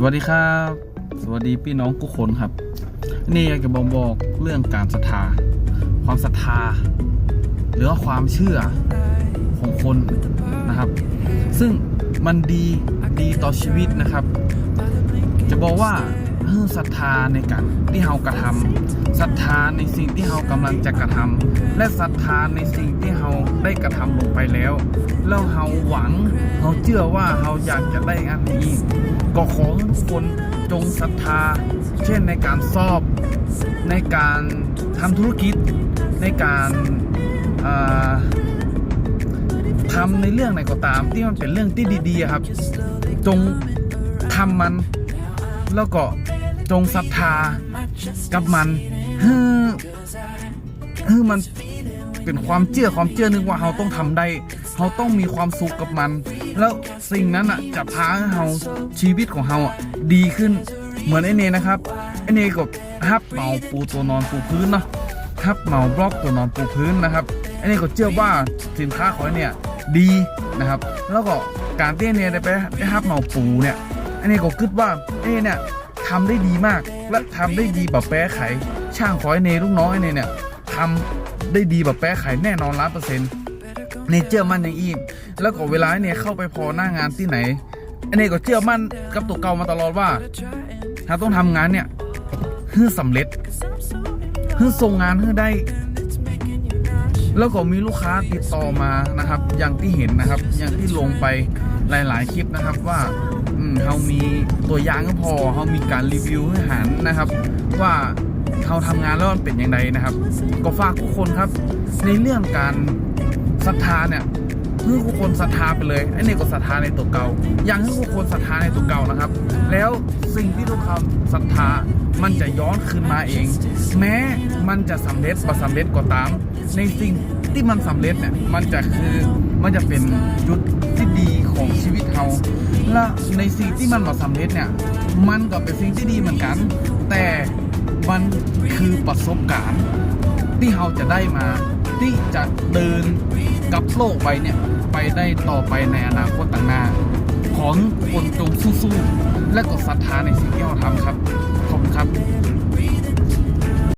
สวัสดีครับ สวัสดีพี่น้องทุกคนครับ นี่อยากจะบอกบอกเรื่องการศรัทธา ความศรัทธา หรือความเชื่อของคนนะครับ ซึ่งมันดีดีต่อชีวิตนะครับ จะบอกว่าเฮ้อศรัทธาในการที่เรากระทำศรัทธาในสิ่งที่เรากำลังจะกระทำและศรัทธาในสิ่งที่เราได้กระทำลงไปแล้วแล้วเราหวังเราเชื่อว่าเราอยากจะได้อันนี้ก็ขอทุกคนจงศรัทธา เช่นในการสอบ ในการทำธุรกิจ ในการอ่าทำในเรื่องไหนก็ตาม ที่มันเป็นเรื่องที่ดีๆครับ จงทำมัน แล้วก็จงศรัทธากับมันเฮ้อเฮ้อมันเป็นความเชื่อความเชื่อนึงว่าเราต้องทำได้เราต้องมีความสุขกับมัน แล้วสิ่งนั้นอะจะพาให้เราชีวิตของเราอะดีขึ้น เหมือนไอเนนะครับไอเนก็ฮับเมาปูตัวนอนปูพื้นเนาะฮับเมาบล็อกตัวนอนปูพื้นนะครับไอเนก็เชื่อว่าสินค้าของไอเนี่ยดีนะครับ แล้วก็การที่ไอเนได้ไปได้ฮับเมาปูเนี่ย อันนี้ก็คิดว่าเอ้เนี่ยทำได้ดีมาก และทำได้ดีแบบแป้ไข ช่างขอไอเนลูกน้องไอเนเนี่ยทำได้ดีแบบแป้ไขแน่นอนล้านเปอร์เซ็นต์เนเชื่อมั่นอย่างอีกแล้วก็เวลาไอเนเข้าไปพอหน้างานที่ไหนอเนนี้ก็เชื่อมั่นกับตัวเก่ามาตลอดว่าถ้าต้องทำงานเนี่ยให้สำเร็จให้ส่งงานให้ได้ แล้วก็มีลูกค้าติดต่อมานะครับ อย่างที่เห็นนะครับ อย่างที่ลงไป หลาย ๆ คลิปนะครับว่าเขามีตัวอย่างก็พอเขามีการรีวิวให้หันนะครับ ว่าเขาทำงานแล้วมันเป็นยังไงนะครับ ก็ฝากทุกคนครับ ในเรื่องการศรัทธาเนี่ยให้ทุกคนศรัทธาไปเลยไอ้นี่ก็ศรัทธาในตัวเก่าอย่างให้ทุกคนศรัทธาในตัวเก่านะครับ แล้วสิ่งที่ทุกคนศรัทธามันจะย้อนคืนมาเอง แม้มันจะสำเร็จประสำเร็จก็ตาม ในสิ่งที่มันสำเร็จเนี่ยมันจะคือมันจะเป็นจุดที่ดี ของชีวิตเราและในสิ่งที่มันมาสำเร็จเนี่ย มันก็เป็นสิ่งที่ดีเหมือนกัน แต่มันคือประสบการณ์ที่เราจะได้มา ที่จะเดินกับโลกใบเนี่ย ไปได้ต่อไปในอนาคตต่างหน้า ของคนจงสู้ๆและก็ศรัทธาในสิ่งที่เราทำครับ ขอบคุณครับ